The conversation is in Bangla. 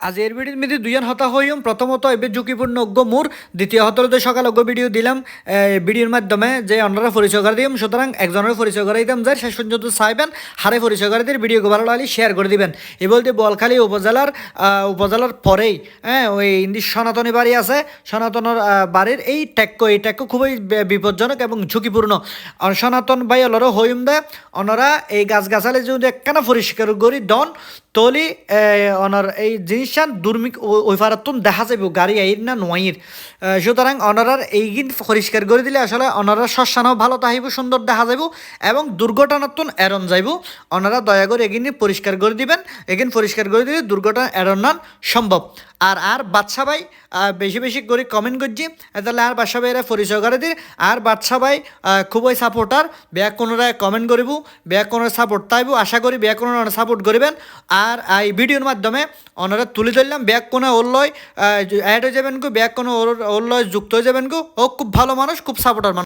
আজ এর ভিডিওর মধ্যে দুইজন হতা হইম। প্রথমত এবার ঝুঁকিপূর্ণ অজ্ঞ মোর, দ্বিতীয় হতর যে সকাল অজ্ঞ ভিডিও দিলাম ভিডিওর মাধ্যমে যে অন্যরা পরিচয় করে দিম, সুতরাং একজনের পরিচয় করে দিতাম যাই শেষ পর্যন্ত চাইবেন, হারে পরিচয় করে দিয়ে ভিডিও ভালো লাগলে শেয়ার করে দিবেন। এই বলতে বলখালী উপজেলার উপজেলার পরেই হ্যাঁ ওই ইন্দি সনাতনী বাড়ি আছে, সনাতনের বাড়ির এই ট্যাক্য এই ট্যাক্য খুবই বিপজ্জনক এবং ঝুঁকিপূর্ণ। সনাতন ভাই অলরও হইম দে ওনারা এই গাছগাছালি যদি একখানা পরিষ্কার করি, ডন তলি অনার এই জিনিসটা দুর্মিক ওইফারাতুন দেখা যাবে গাড়ি আইর না নোয়াইর। সুতরাং অনারার এইগিন পরিষ্কার করে দিলে আসলে অনারা শ্মশানও ভালো তাহিব, সুন্দর দেখা যাইব এবং দুর্ঘটনাতুন এড়ন যাইব। অনারা দয়া করে এগিন পরিষ্কার করে দিবেন। এগিন পরিষ্কার করে দিলে দুর্ঘটনা এড়নান সম্ভব। আর আর বাচ্চা ভাই বেশি বেশি করে কমেন্ট করছি। তাহলে আর বাচ্চা ভাইরা পরিচয় করে দিই আর বাচ্চা ভাই খুবই সাপোর্টার বেয়া কোনোরা কমেন্ট করিব, বেয়া কোনো সাপোর্ট তাইব। আশা করি বেয়া কোনো সাপোর্ট করিবেন। আর এই ভিডিওর মাধ্যমে ওনারা তুলে ধরলাম ব্যাগ কোনো ওর লয় অ্যাড হয়ে যাবেন গো ব্যাগ কোনো ওর ওর লয় যুক্ত হয়ে যাবেন গো। ও খুব ভালো মানুষ, খুব সাপোর্টার মানুষ।